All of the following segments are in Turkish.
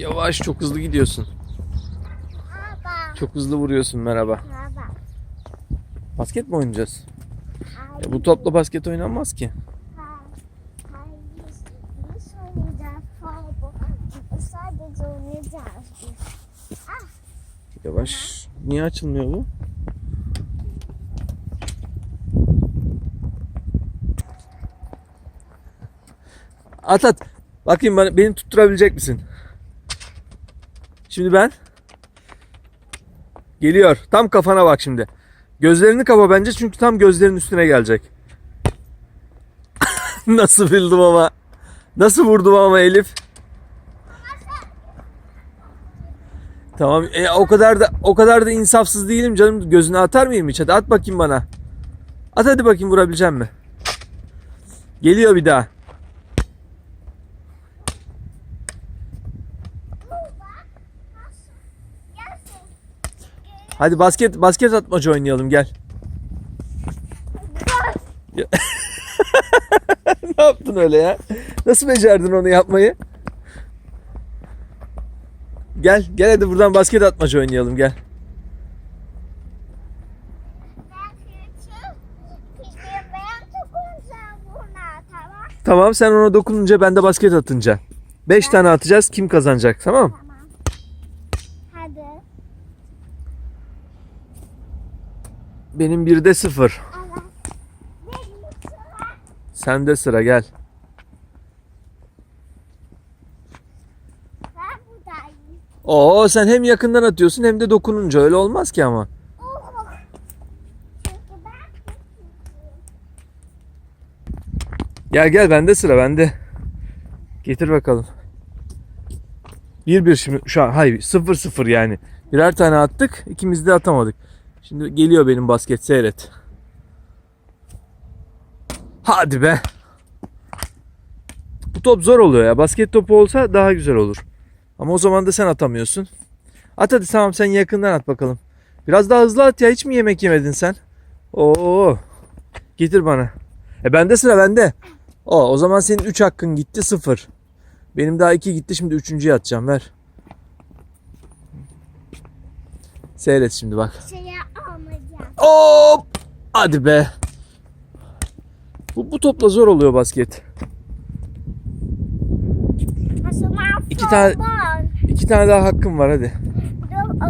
Yavaş çok hızlı gidiyorsun. Merhaba. Çok hızlı vuruyorsun merhaba. Merhaba. Basket mi oynayacağız? E, bu topla basket oynanmaz ki. Hayır, biz. Yavaş. Niye açılmıyor bu? At at. Bakayım bana, beni tutturabilecek misin? Şimdi ben. Geliyor. Tam kafana bak şimdi. Gözlerini kapa bence çünkü tam gözlerin üstüne gelecek. Nasıl bildim ama. Nasıl vurdum ama Elif? Tamam. E, o kadar da o kadar da insafsız değilim canım. Gözüne atar mıyım hiç? Hadi at bakayım bana. At hadi bakayım vurabilecek mi? Geliyor bir daha. Hadi basket basket atmaca oynayalım gel. Ne yaptın öyle ya? Nasıl becerdin onu yapmayı? Gel gel hadi buradan basket atmaca oynayalım gel. Tamam sen ona dokununca ben de basket atınca. 5 tane atacağız kim kazanacak tamam mı? Tamam. Hadi. Benim birde sıfır. Evet. Benim sıra. Gel. Oo sen hem yakından atıyorsun hem de dokununca öyle olmaz ki ama. Gel gel bende sıra bende. Getir bakalım. 1-1 şimdi şu an hayır 0-0 yani. Birer tane attık ikimiz de atamadık. Şimdi geliyor benim basket seyret. Hadi be. Bu top zor oluyor ya. Basket topu olsa daha güzel olur. Ama o zaman da sen atamıyorsun. At hadi tamam sen yakından at bakalım. Biraz daha hızlı at ya. Hiç mi yemek yemedin sen? Oo. Getir bana. E bende sıra bende. O, o zaman senin 3 hakkın gitti 0. Benim daha 2 gitti şimdi 3.'ye atacağım ver. Seyret şimdi bak. Şeye almayacağım. Hop! Hadi be. Bu, bu topla zor oluyor basket. O zaman İki tane- futbol. İki tane daha hakkım var hadi.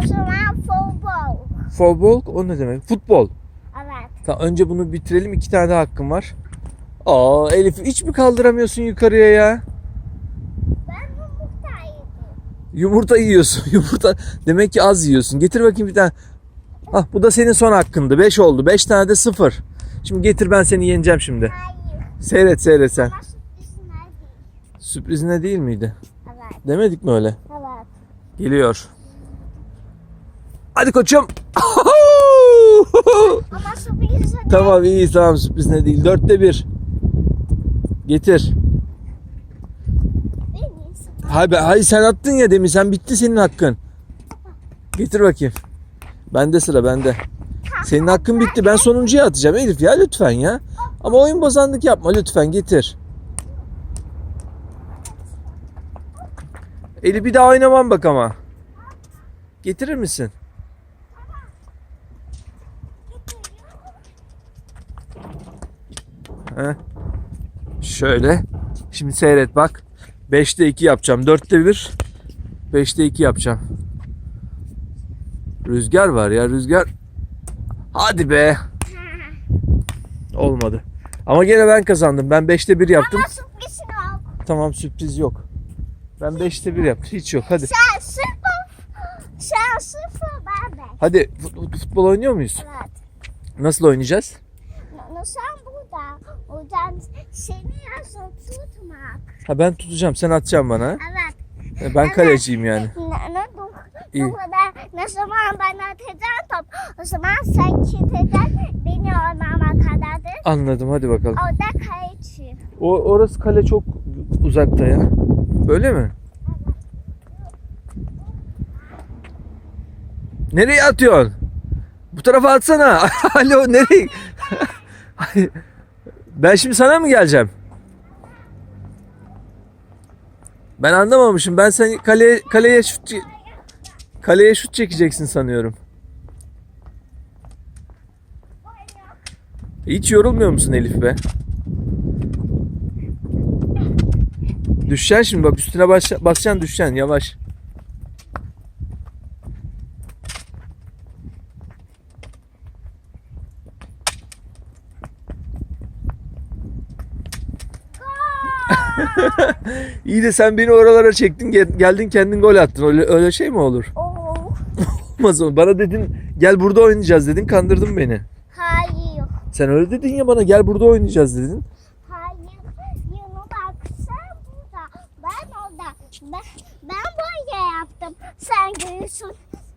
O zaman futbol. Football o ne demek? Futbol. Evet. Tamam önce bunu bitirelim. iki tane daha hakkım var. Aa Elif hiç mi kaldıramıyorsun yukarıya ya? Ben yumurtaydım. Yumurta yiyorsun. Yumurta demek ki az yiyorsun. Getir bakayım bir tane. Ah bu da senin son hakkındı. 5 oldu. 5 tane de 0. Şimdi getir ben seni yeneceğim şimdi. Hayır. Seyret seyret sen. Sürprizine değil miydi? Evet. Demedik mi öyle? Evet. Geliyor. Hadi koçum. Ama sürpriz nerede? tamam iyi tamam sürprizine değil. Dörtte bir. Getir. Benim. Hayır, hayır sen attın ya demin sen bitti senin hakkın. Getir bakayım. Bende sıra bende. Senin hakkın bitti. Ben sonuncuya atacağım Elif ya lütfen ya. Ama oyun bozanlık yapma lütfen getir. Elif bir daha oynamam bak ama. Getirir misin? Heh. Şöyle. Şimdi seyret bak. 5'te 2 yapacağım. 4'te 1. 5'te 2 yapacağım. Rüzgar var ya rüzgar. Hadi be. Olmadı. Ama gene ben kazandım. Ben 5'te 1 yaptım. Ama sürpriz yok. Tamam sürpriz yok. Ben 5'te 1 yaptım. Hiç yok. Hadi. Sen sıfır. Sen sıfır ben beş. Hadi fut- futbol oynuyor muyuz? Evet. Nasıl oynayacağız? Sen burada. Oradan seni yazıp tutmak. Ha ben tutacağım. Sen atacaksın bana. Evet. Ben kaleciyim yani. Ne, ne, bu, İyi. bu kadar ne zaman ben atacağım top. O zaman sen gideceksin beni oynama kadardır. Anladım. Hadi bakalım. Orada kaleci. O orası kale çok uzakta ya. Böyle mi? Nereye atıyorsun? Bu tarafa atsana. Alo nereye? ben şimdi sana mı geleceğim? Ben anlamamışım. Ben sen kaleye kaleye şut kaleye şut çekeceksin sanıyorum. Hiç yorulmuyor musun Elif be? Düşeceksin şimdi bak üstüne bas, basacaksın düşeceksin yavaş. İyi de sen beni oralara çektin gel- geldin kendin gol attın. Öyle, öyle şey mi olur? Olmaz o. Bana dedin gel burada oynayacağız dedin kandırdın beni. Hayır. Sen öyle dedin ya bana gel burada oynayacağız dedin. Hayır. Yine bak sen burada. Ben orada. Ben, ben böyle yaptım. Sen görüyorsun.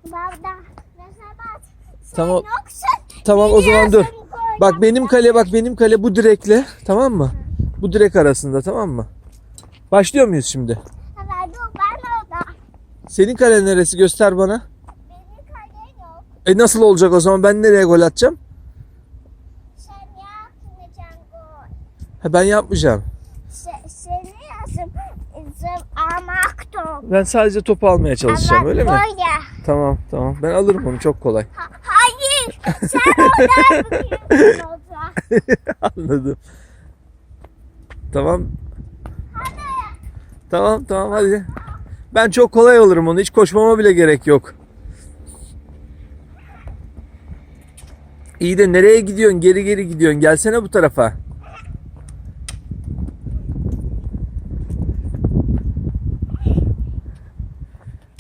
Burada. Mesela. Sen Tamam. yoksun. Tamam o zaman dur. Bak benim kale bak benim kale bu direkle tamam mı? Bu direk arasında tamam mı? Başlıyor muyuz şimdi? Evet dur ben orada. Senin kale neresi göster bana. Benim kalem yok. E nasıl olacak o zaman ben nereye gol atacağım? Sen yapmayacaksın gol. Ha, ben yapmayacağım. Se, seni yazım. Zım amak top. Ben sadece topu almaya çalışacağım Ama öyle mi? Böyle. Tamam tamam ben alırım onu çok kolay. Ha- hayır. Sen oradan. Anladım. Tamam. Tamam tamam hadi. Ben çok kolay alırım onu hiç koşmama bile gerek yok. İyi de nereye gidiyorsun? Geri geri gidiyorsun. Gelsene bu tarafa.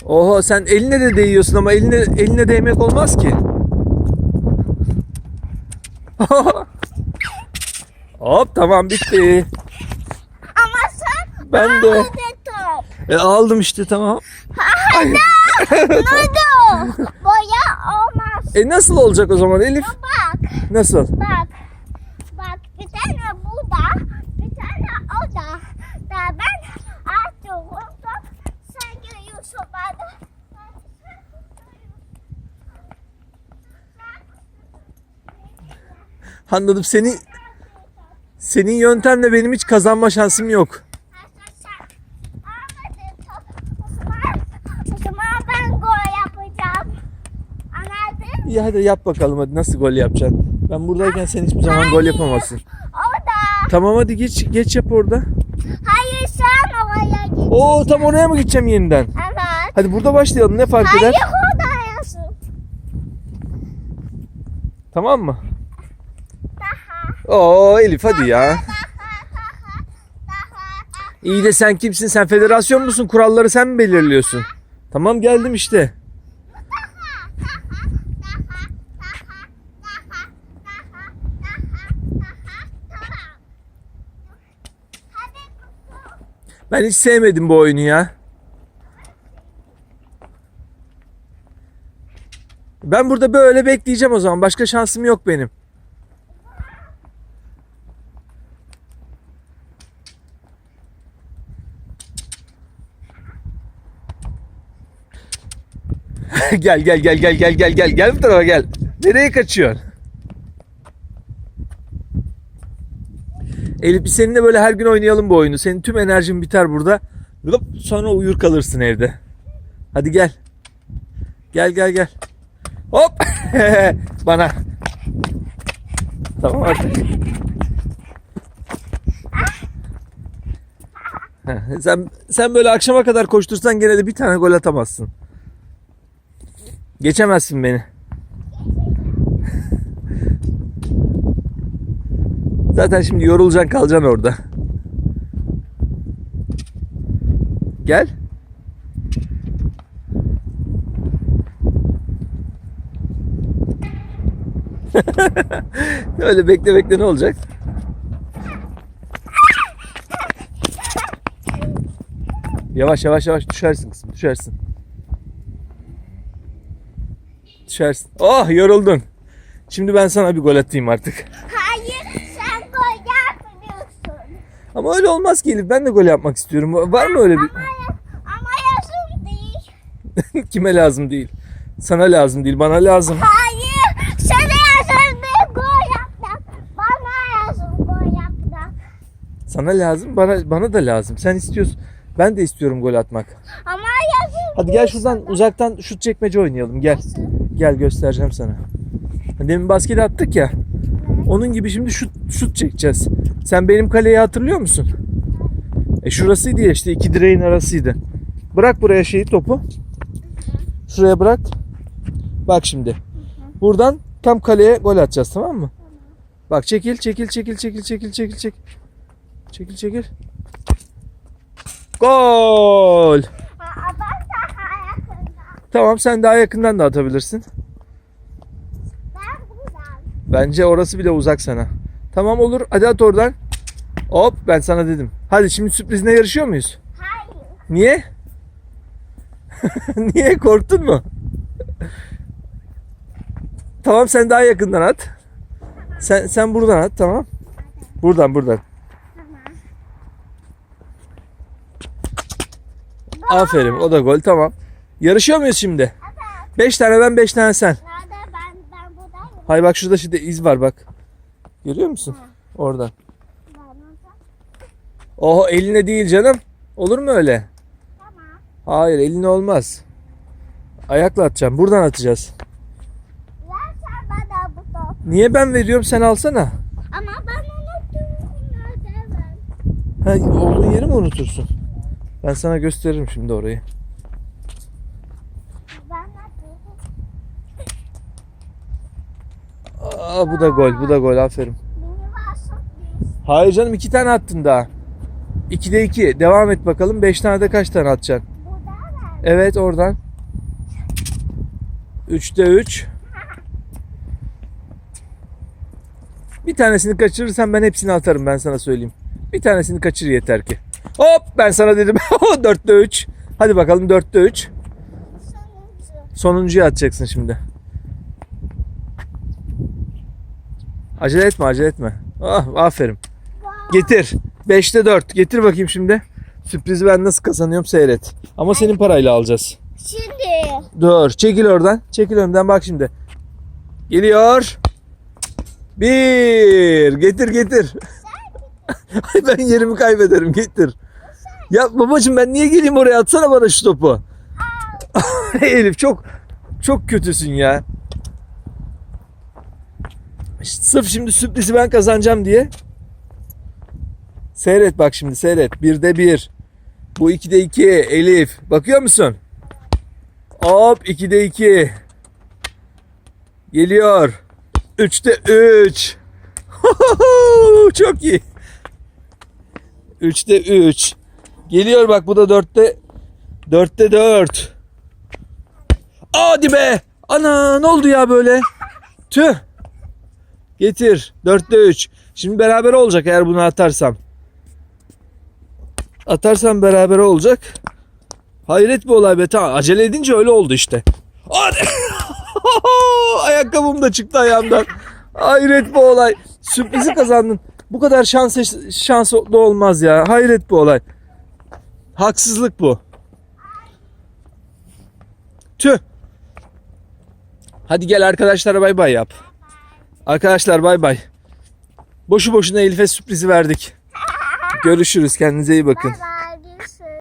Oho sen eline de değiyorsun ama eline eline değmek olmaz ki. Hop tamam bitti. Ama sen Ben de. E, aldım işte tamam. Nudu. Boya olmaz. E nasıl olacak o zaman Elif? Bak. Nasıl? Bak. Bak bir tane burada. Bir tane orada. Da ben atıyorum. top. Sen görüyorsun bana. Anladım. Senin senin yöntemle benim hiç kazanma şansım yok. O zaman ben gol yapacağım. Anladın? İyi hadi yap bakalım hadi nasıl gol yapacaksın. Ben buradayken sen hiçbir zaman gol yapamazsın. Orada. Tamam hadi geç geç yap orada. Hayır sen oraya git. Oo tam oraya mı gideceğim yeniden? Evet. Hadi burada başlayalım ne fark Hayır eder? oradayasın. Tamam mı? Daha. Oo Elif hadi ya. Daha. Daha. Daha. İyi de sen kimsin? Sen federasyon musun? Kuralları sen mi belirliyorsun? Tamam geldim işte. Ben hiç sevmedim bu oyunu ya. Ben burada böyle bekleyeceğim o zaman. Başka şansım yok benim. gel gel gel gel gel gel gel gel bu tarafa gel. Nereye kaçıyorsun? Elif seninle böyle her gün oynayalım bu oyunu. Senin tüm enerjin biter burada. Hop, Sonra uyur kalırsın evde. Hadi gel. Gel gel gel. Hop. Bana. Tamam artık. Sen sen böyle akşama kadar koştursan gene de bir tane gol atamazsın. Geçemezsin beni. Zaten şimdi yorulacaksın kalacaksın orada. Gel. Öyle bekle bekle ne olacak? Yavaş yavaş yavaş düşersin kızım düşersin. Düşersin. Oh yoruldun. Şimdi ben sana bir gol atayım artık. Hayır sen gol yapmıyorsun. Ama öyle olmaz ki Elif. Ben de gol yapmak istiyorum. Var mı öyle bir... Ama, ama yazım değil. Kime lazım değil. Sana lazım değil. Bana lazım. Hayır sana yazım değil gol yaptım. Bana yazım gol yaptım. Sana lazım. Bana bana da lazım. Sen istiyorsun. Ben de istiyorum gol atmak. Ama yazın. Hadi gel şuradan uzaktan şut çekmece oynayalım. Gel. Gel göstereceğim sana. Demin basket attık ya. Onun gibi şimdi şut, şut çekeceğiz. Sen benim kaleyi hatırlıyor musun? E şurasıydı ya işte iki direğin arasıydı. Bırak buraya şeyi topu. Şuraya bırak. Bak şimdi. Buradan tam kaleye gol atacağız tamam mı? Bak çekil çekil çekil çekil çekil çekil çekil. Çekil çekil. Gol. Tamam sen daha yakından da atabilirsin. Bence orası bile uzak sana. Tamam olur. Hadi at oradan. Hop ben sana dedim. Hadi şimdi sürprizine yarışıyor muyuz? Hayır. Niye? Niye korktun mu? tamam sen daha yakından at. Sen sen buradan at tamam. Buradan buradan. Tamam. Aferin o da gol tamam. Yarışıyor muyuz şimdi? Evet. 5 tane ben 5 tane sen. Nerede ben ben buradayım. Hay bak şurada şimdi iz var bak. Görüyor musun? Oradan. Oho eline değil canım. Olur mu öyle? Tamam. Hayır eline olmaz. Ayakla atacağım. Buradan atacağız. Versen bana bu top. Niye ben veriyorum sen alsana. Ama ben unuttum. Nerede ben? Ha, olduğun yeri mi unutursun? Ben sana gösteririm şimdi orayı. Ben unuttum. Aa bu da gol, bu da gol. Aferin. Hayır canım iki tane attın daha. 2'de 2. Devam et bakalım. 5 tane de kaç tane atacaksın? Evet oradan. 3'te 3. Bir tanesini kaçırırsan ben hepsini atarım ben sana söyleyeyim. Bir tanesini kaçır yeter ki. Hop ben sana dedim. 4'te 3. Hadi bakalım 4'te 3. Sonuncu. Sonuncuyu atacaksın şimdi. Acele etme acele etme. Ah aferin. Getir. 5'te 4. Getir bakayım şimdi. Sürprizi ben nasıl kazanıyorum seyret. Ama senin parayla alacağız. Şimdi. Dur. Çekil oradan. Çekil önden bak şimdi. Geliyor. Bir. Getir getir. Ay ben yerimi kaybederim. Getir. Ya babacığım ben niye geleyim oraya? Atsana bana şu topu. Elif çok çok kötüsün ya. Sırf şimdi sürprizi ben kazanacağım diye. Seyret bak şimdi seyret. Birde bir. Bu ikide iki. Elif. Bakıyor musun? Hop 2'de 2. Geliyor. 3'te 3. Çok iyi. 3'te 3. Geliyor bak bu da 4'te 4'te 4. Hadi be. Ana ne oldu ya böyle? Tüh. Getir. 4'te 3. Şimdi beraber olacak eğer bunu atarsam. Atarsam beraber olacak. Hayret bir olay be. Tamam acele edince öyle oldu işte. Ayakkabım da çıktı ayağımdan. Hayret bir olay. Sürprizi kazandın. Bu kadar şans şans da olmaz ya. Hayret bir olay. Haksızlık bu. Tüh. Hadi gel arkadaşlara bay bay yap. Arkadaşlar bay bay. Boşu boşuna Elif'e sürprizi verdik. Görüşürüz. Kendinize iyi bakın. Bye bye.